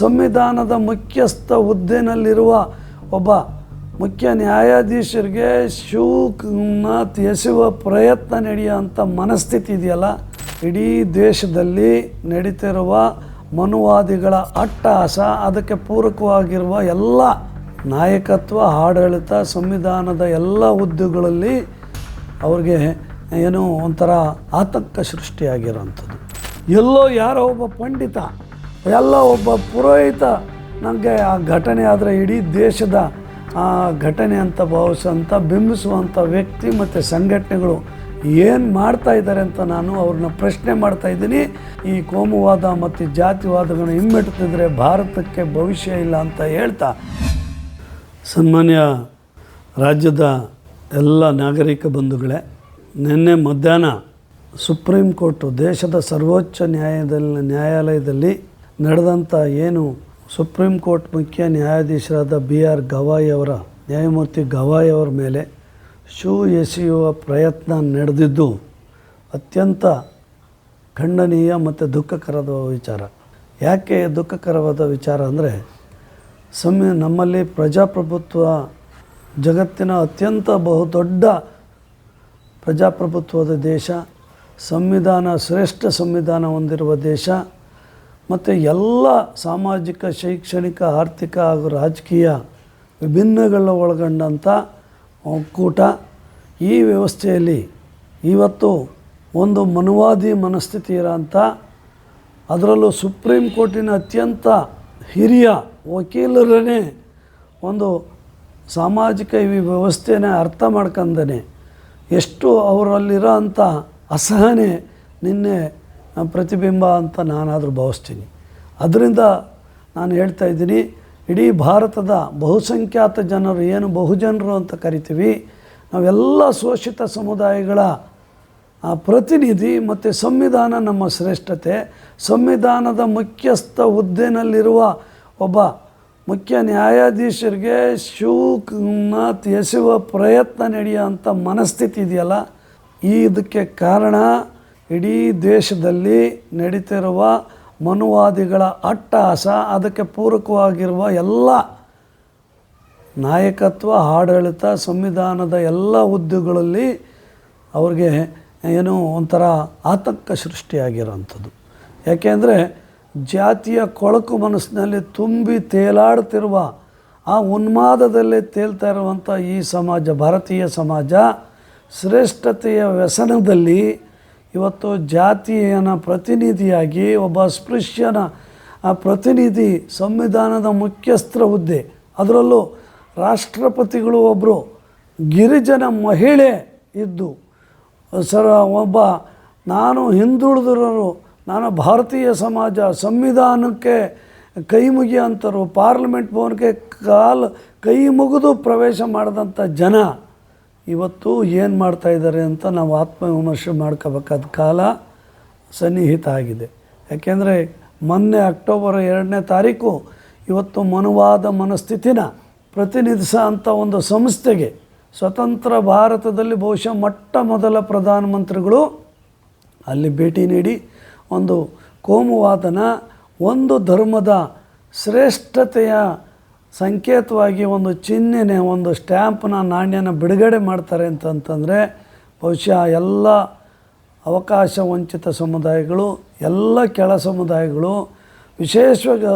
ಸಂವಿಧಾನದ ಮುಖ್ಯಸ್ಥ ಹುದ್ದೆನಲ್ಲಿರುವ ಒಬ್ಬ ಮುಖ್ಯ ನ್ಯಾಯಾಧೀಶರಿಗೆ ಶೂನಾಥ್ ಎಸೆಯುವ ಪ್ರಯತ್ನ ನಡೆಯುವಂಥ ಮನಸ್ಥಿತಿ ಇದೆಯಲ್ಲ? ಇಡೀ ದೇಶದಲ್ಲಿ ನಡೀತಿರುವ ಮನುವಾದಿಗಳ ಅಟ್ಟಹಾಸ, ಅದಕ್ಕೆ ಪೂರಕವಾಗಿರುವ ಎಲ್ಲ ನಾಯಕತ್ವ, ಆಡಳಿತ, ಸಂವಿಧಾನದ ಎಲ್ಲ ಹುದ್ದೆಗಳಲ್ಲಿ ಅವ್ರಿಗೆ ಏನೋ ಒಂಥರ ಆತಂಕ ಸೃಷ್ಟಿಯಾಗಿರೋವಂಥದ್ದು ಎಲ್ಲೋ ಯಾರೋ ಒಬ್ಬ ಪಂಡಿತ ಎಲ್ಲ ಒಬ್ಬ ಪುರೋಹಿತ ನನಗೆ ಆ ಘಟನೆ ಆದರೆ ಇಡೀ ದೇಶದ ಆ ಘಟನೆ ಅಂತ ಭಾವಿಸುವಂಥ, ಬಿಂಬಿಸುವಂಥ ವ್ಯಕ್ತಿ ಮತ್ತು ಸಂಘಟನೆಗಳು ಏನು ಮಾಡ್ತಾ ಇದ್ದಾರೆ ಅಂತ ನಾನು ಅವ್ರನ್ನ ಪ್ರಶ್ನೆ ಮಾಡ್ತಾ ಇದ್ದೀನಿ. ಈ ಕೋಮುವಾದ ಮತ್ತು ಜಾತಿವಾದಗಳನ್ನ ಹಿಮ್ಮೆಟ್ತಿದ್ರೆ ಭಾರತಕ್ಕೆ ಭವಿಷ್ಯ ಇಲ್ಲ ಅಂತ ಹೇಳ್ತಾ ಸನ್ಮಾನ್ಯ ರಾಜ್ಯದ ಎಲ್ಲ ನಾಗರಿಕ ಬಂಧುಗಳೇ, ನಿನ್ನೆ ಮಧ್ಯಾಹ್ನ ಸುಪ್ರೀಂ ಕೋರ್ಟು ದೇಶದ ಸರ್ವೋಚ್ಚ ನ್ಯಾಯದಲ್ಲಿ ನ್ಯಾಯಾಲಯದಲ್ಲಿ ನಡೆದಂಥ ಏನು ಸುಪ್ರೀಂ ಕೋರ್ಟ್ ಮುಖ್ಯ ನ್ಯಾಯಾಧೀಶರಾದ ಬಿ ಆರ್ ಗವಾಯಿ ಅವರ, ನ್ಯಾಯಮೂರ್ತಿ ಗವಾಯಿ ಅವರ ಮೇಲೆ ಶೂ ಎಸೆಯುವ ಪ್ರಯತ್ನ ನಡೆದಿದ್ದು ಅತ್ಯಂತ ಖಂಡನೀಯ ಮತ್ತು ದುಃಖಕರದ ವಿಚಾರ. ಯಾಕೆ ದುಃಖಕರವಾದ ವಿಚಾರ ಅಂದರೆ ಸಂವಿ ನಮ್ಮಲ್ಲಿ ಪ್ರಜಾಪ್ರಭುತ್ವ ಜಗತ್ತಿನ ಅತ್ಯಂತ ಬಹುದೊಡ್ಡ ಪ್ರಜಾಪ್ರಭುತ್ವದ ದೇಶ, ಸಂವಿಧಾನ ಶ್ರೇಷ್ಠ ಸಂವಿಧಾನ ಹೊಂದಿರುವ ದೇಶ ಮತ್ತು ಎಲ್ಲ ಸಾಮಾಜಿಕ, ಶೈಕ್ಷಣಿಕ, ಆರ್ಥಿಕ ಹಾಗೂ ರಾಜಕೀಯ ವಿಭಿನ್ನಗಳ ಒಳಗೊಂಡಂಥ ಒಕ್ಕೂಟ ಈ ವ್ಯವಸ್ಥೆಯಲ್ಲಿ ಇವತ್ತು ಒಂದು ಮನುವಾದಿ ಮನಸ್ಥಿತಿ ಇರೋಂಥ, ಅದರಲ್ಲೂ ಸುಪ್ರೀಂ ಕೋರ್ಟಿನ ಅತ್ಯಂತ ಹಿರಿಯ ವಕೀಲರನ್ನೇ ಒಂದು ಸಾಮಾಜಿಕ ಈ ವ್ಯವಸ್ಥೆನ ಅರ್ಥ ಮಾಡ್ಕೊಂಡೇ ಎಷ್ಟು ಅವರಲ್ಲಿರೋ ಅಂಥ ಅಸಹನೆ ನಿನ್ನೆ ಪ್ರತಿಬಿಂಬ ಅಂತ ನಾನಾದರೂ ಭಾವಿಸ್ತೀನಿ. ಅದರಿಂದ ನಾನು ಹೇಳ್ತಾ ಇದ್ದೀನಿ, ಇಡೀ ಭಾರತದ ಬಹುಸಂಖ್ಯಾತ ಜನರು ಏನು ಬಹುಜನರು ಅಂತ ಕರಿತೀವಿ, ನಾವೆಲ್ಲ ಶೋಷಿತ ಸಮುದಾಯಗಳ ಪ್ರತಿನಿಧಿ ಮತ್ತು ಸಂವಿಧಾನ ನಮ್ಮ ಶ್ರೇಷ್ಠತೆ. ಸಂವಿಧಾನದ ಮುಖ್ಯಸ್ಥ ಹುದ್ದೆನಲ್ಲಿರುವ ಒಬ್ಬ ಮುಖ್ಯ ನ್ಯಾಯಾಧೀಶರಿಗೆ ಶೂಕ್ನ ಎಸೆಯುವ ಪ್ರಯತ್ನ ನಡೆಯುವಂಥ ಮನಸ್ಥಿತಿ ಇದೆಯಲ್ಲ? ಈ ಇದಕ್ಕೆ ಕಾರಣ ಇಡೀ ದೇಶದಲ್ಲಿ ನಡೀತಿರುವ ಮನುವಾದಿಗಳ ಅಟ್ಟಹಾಸ, ಅದಕ್ಕೆ ಪೂರಕವಾಗಿರುವ ಎಲ್ಲ ನಾಯಕತ್ವ, ಆಡಳಿತ, ಸಂವಿಧಾನದ ಎಲ್ಲ ಹುದ್ದೆಗಳಲ್ಲಿ ಅವ್ರಿಗೆ ಏನು ಒಂಥರ ಆತಂಕ ಸೃಷ್ಟಿಯಾಗಿರೋವಂಥದ್ದು. ಯಾಕೆಂದರೆ ಜಾತಿಯ ಕೊಳಕು ಮನಸ್ಸಿನಲ್ಲಿ ತುಂಬಿ ತೇಲಾಡ್ತಿರುವ, ಆ ಉನ್ಮಾದದಲ್ಲಿ ತೇಲ್ತಾ ಇರುವಂಥ ಈ ಸಮಾಜ, ಭಾರತೀಯ ಸಮಾಜ, ಶ್ರೇಷ್ಠತೆಯ ವ್ಯಸನದಲ್ಲಿ ಇವತ್ತು ಜಾತಿಯನ ಪ್ರತಿನಿಧಿಯಾಗಿ ಒಬ್ಬ ಅಸ್ಪೃಶ್ಯನ ಆ ಪ್ರತಿನಿಧಿ ಸಂವಿಧಾನದ ಮುಖ್ಯಸ್ಥರ ಹುದ್ದೆ. ಅದರಲ್ಲೂ ರಾಷ್ಟ್ರಪತಿಗಳು ಒಬ್ಬರು ಗಿರಿಜನ ಮಹಿಳೆ ಇದ್ದು, ಸರ, ಒಬ್ಬ ನಾನು ಹಿಂದುಳಿದರರು ನಾನು ಭಾರತೀಯ ಸಮಾಜ, ಸಂವಿಧಾನಕ್ಕೆ ಕೈ ಮುಗಿಯಂಥರು ಪಾರ್ಲಿಮೆಂಟ್ ಭವನಕ್ಕೆ ಕಾಲು, ಕೈ ಮುಗಿದು ಪ್ರವೇಶ ಮಾಡಿದಂಥ ಜನ. ಇವತ್ತು ಏನು ಮಾಡ್ತಾ ಇದ್ದಾರೆ ಅಂತ ನಾವು ಆತ್ಮವಿಮರ್ಶೆ ಮಾಡ್ಕೋಬೇಕಾದ ಕಾಲ ಸನ್ನಿಹಿತ ಆಗಿದೆ. ಯಾಕೆಂದರೆ ಮೊನ್ನೆ ಅಕ್ಟೋಬರ್ ಎರಡನೇ ತಾರೀಕು ಇವತ್ತು ಮನುವಾದ ಮನಸ್ಥಿತಿನ ಪ್ರತಿನಿಧಿಸೋ ಅಂಥ ಒಂದು ಸಂಸ್ಥೆಗೆ ಸ್ವತಂತ್ರ ಭಾರತದಲ್ಲಿ ಬಹುಶಃ ಮೊಟ್ಟ ಮೊದಲ ಪ್ರಧಾನಮಂತ್ರಿಗಳು ಅಲ್ಲಿ ಭೇಟಿ ನೀಡಿ ಒಂದು ಕೋಮುವಾದನ, ಒಂದು ಧರ್ಮದ ಶ್ರೇಷ್ಠತೆಯ ಸಂಕೇತವಾಗಿ ಒಂದು ಚಿಹ್ನೆ ಒಂದು ಸ್ಟ್ಯಾಂಪ್ನ ನಾಣ್ಯನ ಬಿಡುಗಡೆ ಮಾಡ್ತಾರೆ ಅಂತಂತಂದರೆ ಬಹುಶಃ ಎಲ್ಲ ಅವಕಾಶ ವಂಚಿತ ಸಮುದಾಯಗಳು, ಎಲ್ಲ ಕೆಳ ಸಮುದಾಯಗಳು, ವಿಶೇಷವಾಗಿ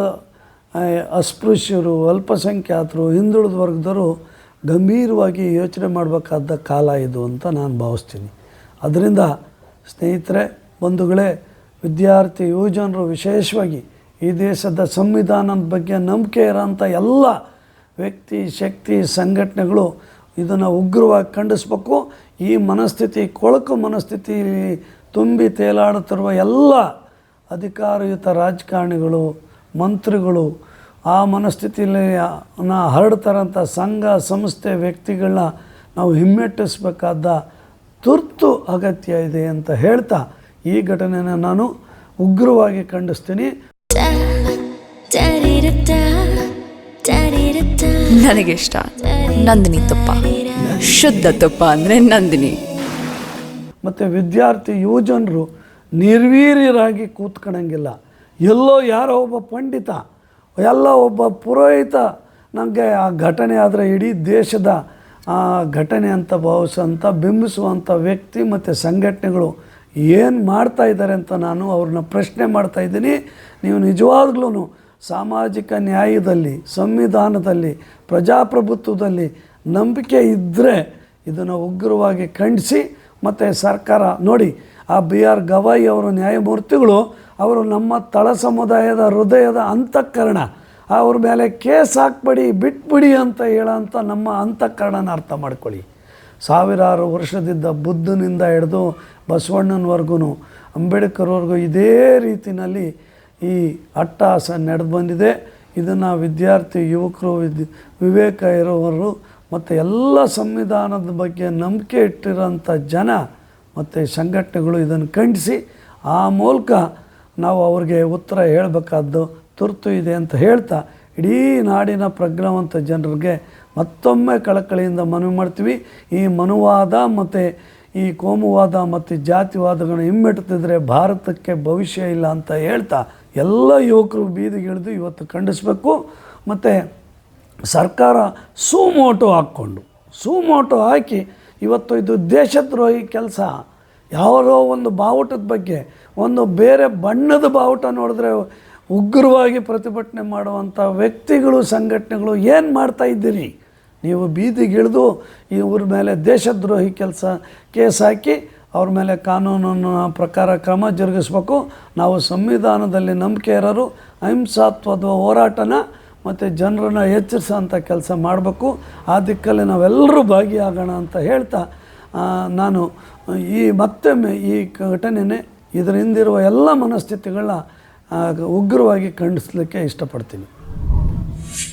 ಅಸ್ಪೃಶ್ಯರು, ಅಲ್ಪಸಂಖ್ಯಾತರು, ಹಿಂದುಳಿದ ವರ್ಗದವರು ಗಂಭೀರವಾಗಿ ಯೋಚನೆ ಮಾಡಬೇಕಾದ ಕಾಲ ಇದು ಅಂತ ನಾನು ಭಾವಿಸ್ತೀನಿ. ಅದರಿಂದ ಸ್ನೇಹಿತರೆ, ಬಂಧುಗಳೇ, ವಿದ್ಯಾರ್ಥಿ, ಯುವಜನರು ವಿಶೇಷವಾಗಿ ಈ ದೇಶದ ಸಂವಿಧಾನದ ಬಗ್ಗೆ ನಂಬಿಕೆ ಇರೋಂಥ ಎಲ್ಲ ವ್ಯಕ್ತಿ, ಶಕ್ತಿ, ಸಂಘಟನೆಗಳು ಇದನ್ನು ಉಗ್ರವಾಗಿ ಖಂಡಿಸ್ಬೇಕು. ಈ ಮನಸ್ಥಿತಿ, ಕೊಳಕು ಮನಸ್ಥಿತಿ ತುಂಬಿ ತೇಲಾಡುತ್ತಿರುವ ಎಲ್ಲ ಅಧಿಕಾರಯುತ ರಾಜಕಾರಣಿಗಳು, ಮಂತ್ರಿಗಳು, ಆ ಮನಸ್ಥಿತಿಯಲ್ಲಿ ಹರಡ್ತಾರಂಥ ಸಂಘ, ಸಂಸ್ಥೆ ವ್ಯಕ್ತಿಗಳನ್ನ ನಾವು ಹಿಮ್ಮೆಟ್ಟಿಸಬೇಕಾದ ತುರ್ತು ಅಗತ್ಯ ಇದೆ ಅಂತ ಹೇಳ್ತಾ ಈ ಘಟನೆಯನ್ನು ನಾನು ಉಗ್ರವಾಗಿ ಖಂಡಿಸ್ತೀನಿ. ನನಗಿಷ್ಟ. ನಂದಿನಿ ತುಪ್ಪ. ಶುದ್ಧ ತುಪ್ಪ ಅಂದರೆ ನಂದಿನಿ. ಮತ್ತು ವಿದ್ಯಾರ್ಥಿ ಯುವಜನರು ನಿರ್ವೀರ್ಯರಾಗಿ ಕೂತ್ಕೊಳಂಗಿಲ್ಲ ಎಲ್ಲೋ ಯಾರೋ ಒಬ್ಬ ಪಂಡಿತ ಎಲ್ಲ ಒಬ್ಬ ಪುರೋಹಿತ ನನಗೆ ಆ ಘಟನೆ ಆದರೆ ಇಡೀ ದೇಶದ ಆ ಘಟನೆ ಅಂತ ಭಾವಿಸುವಂಥ ಬಿಂಬಿಸುವಂಥ ವ್ಯಕ್ತಿ ಮತ್ತು ಸಂಘಟನೆಗಳು ಏನು ಮಾಡ್ತಾ ಇದ್ದಾರೆ ಅಂತ ನಾನು ಅವ್ರನ್ನ ಪ್ರಶ್ನೆ ಮಾಡ್ತಾ ಇದ್ದೀನಿ. ನೀವು ನಿಜವಾಗ್ಲೂ ಸಾಮಾಜಿಕ ನ್ಯಾಯದಲ್ಲಿ, ಸಂವಿಧಾನದಲ್ಲಿ, ಪ್ರಜಾಪ್ರಭುತ್ವದಲ್ಲಿ ನಂಬಿಕೆ ಇದ್ದರೆ ಇದನ್ನು ಉಗ್ರವಾಗಿ ಖಂಡಿಸಿ, ಮತ್ತು ಸರ್ಕಾರ ನೋಡಿ, ಆ ಬಿ ಆರ್ ಗವಾಯಿ ಅವರು ನ್ಯಾಯಮೂರ್ತಿಗಳು, ಅವರು ನಮ್ಮ ತಳ ಸಮುದಾಯದ ಹೃದಯದ ಅಂತಃಕರಣ, ಅವ್ರ ಮೇಲೆ ಕೇಸ್ ಹಾಕ್ಬೇಡಿ, ಬಿಟ್ಬಿಡಿ ಅಂತ ಹೇಳೋಂಥ ನಮ್ಮ ಅಂತಃಕರಣನ ಅರ್ಥ ಮಾಡ್ಕೊಳ್ಳಿ. ಸಾವಿರಾರು ವರ್ಷದಿಂದ ಬುದ್ಧನಿಂದ ಹಿಡಿದು ಬಸವಣ್ಣನವರೆಗೂ ಅಂಬೇಡ್ಕರ್ವರೆಗೂ ಇದೇ ರೀತಿಯಲ್ಲಿ ಈ ಅಟ್ಟಹಾಸ ನಡೆದು ಬಂದಿದೆ ಇದನ್ನು ವಿದ್ಯಾರ್ಥಿ, ಯುವಕರು, ವಿದ್, ವಿವೇಕ ಇರೋವರು ಮತ್ತು ಎಲ್ಲ ಸಂವಿಧಾನದ ಬಗ್ಗೆ ನಂಬಿಕೆ ಇಟ್ಟಿರೋಂಥ ಜನ ಮತ್ತು ಸಂಘಟನೆಗಳು ಇದನ್ನು ಖಂಡಿಸಿ, ಆ ಮೂಲಕ ನಾವು ಅವ್ರಿಗೆ ಉತ್ತರ ಹೇಳಬೇಕಾದ್ದು ತುರ್ತು ಇದೆ ಅಂತ ಹೇಳ್ತಾ, ಇಡೀ ನಾಡಿನ ಪ್ರಜ್ಞಾವಂತ ಜನರಿಗೆ ಮತ್ತೊಮ್ಮೆ ಕಳಕಳಿಯಿಂದ ಮನವಿ ಮಾಡ್ತೀವಿ. ಈ ಮನುವಾದ ಮತ್ತು ಈ ಕೋಮುವಾದ ಮತ್ತು ಜಾತಿವಾದಗಳನ್ನು ಹಿಮ್ಮೆಟ್ಟುತ್ತಿದ್ದರೆ ಭಾರತಕ್ಕೆ ಭವಿಷ್ಯ ಇಲ್ಲ ಅಂತ ಹೇಳ್ತಾ ಎಲ್ಲ ಯುವಕರು ಬೀದಿಗಿಳಿದು ಇವತ್ತು ಖಂಡಿಸಬೇಕು. ಮತ್ತು ಸರ್ಕಾರ ಸೂಮೋಟೋ ಹಾಕ್ಕೊಂಡು, ಸೂಮೋಟೋ ಹಾಕಿ ಇವತ್ತು ಇದು ದೇಶದ್ರೋಹಿ ಕೆಲಸ. ಯಾವುದೋ ಒಂದು ಬಾವುಟದ ಬಗ್ಗೆ, ಒಂದು ಬೇರೆ ಬಣ್ಣದ ಬಾವುಟ ನೋಡಿದ್ರೆ ಉಗ್ರವಾಗಿ ಪ್ರತಿಭಟನೆ ಮಾಡುವಂಥ ವ್ಯಕ್ತಿಗಳು, ಸಂಘಟನೆಗಳು ಏನು ಮಾಡ್ತಾ ಇದ್ದೀರಿ? ನೀವು ಬೀದಿಗಿಳಿದು ಇವ್ರ ಮೇಲೆ ದೇಶದ್ರೋಹಿ ಕೆಲಸ ಕೇಸ್ ಹಾಕಿ ಅವ್ರ ಮೇಲೆ ಕಾನೂನನ್ನು ಪ್ರಕಾರ ಕ್ರಮ ಜರುಗಿಸ್ಬೇಕು. ನಾವು ಸಂವಿಧಾನದಲ್ಲಿ ನಂಬಿಕೆ ಇರೋರು ಅಹಿಂಸಾತ್ವದ ಹೋರಾಟನ ಮತ್ತು ಜನರನ್ನು ಎಚ್ಚರಿಸೋಂಥ ಕೆಲಸ ಮಾಡಬೇಕು. ಆ ದಿಕ್ಕಲ್ಲಿ ನಾವೆಲ್ಲರೂ ಭಾಗಿಯಾಗೋಣ ಅಂತ ಹೇಳ್ತಾ ನಾನು ಈ ಮತ್ತೊಮ್ಮೆ ಈ ಘಟನೆನೇ ಇದರ ಹಿಂದಿರುವ ಎಲ್ಲ ಮನಸ್ಥಿತಿಗಳನ್ನ ಉಗ್ರವಾಗಿ ಖಂಡಿಸ್ಲಿಕ್ಕೆ ಇಷ್ಟಪಡ್ತೀನಿ.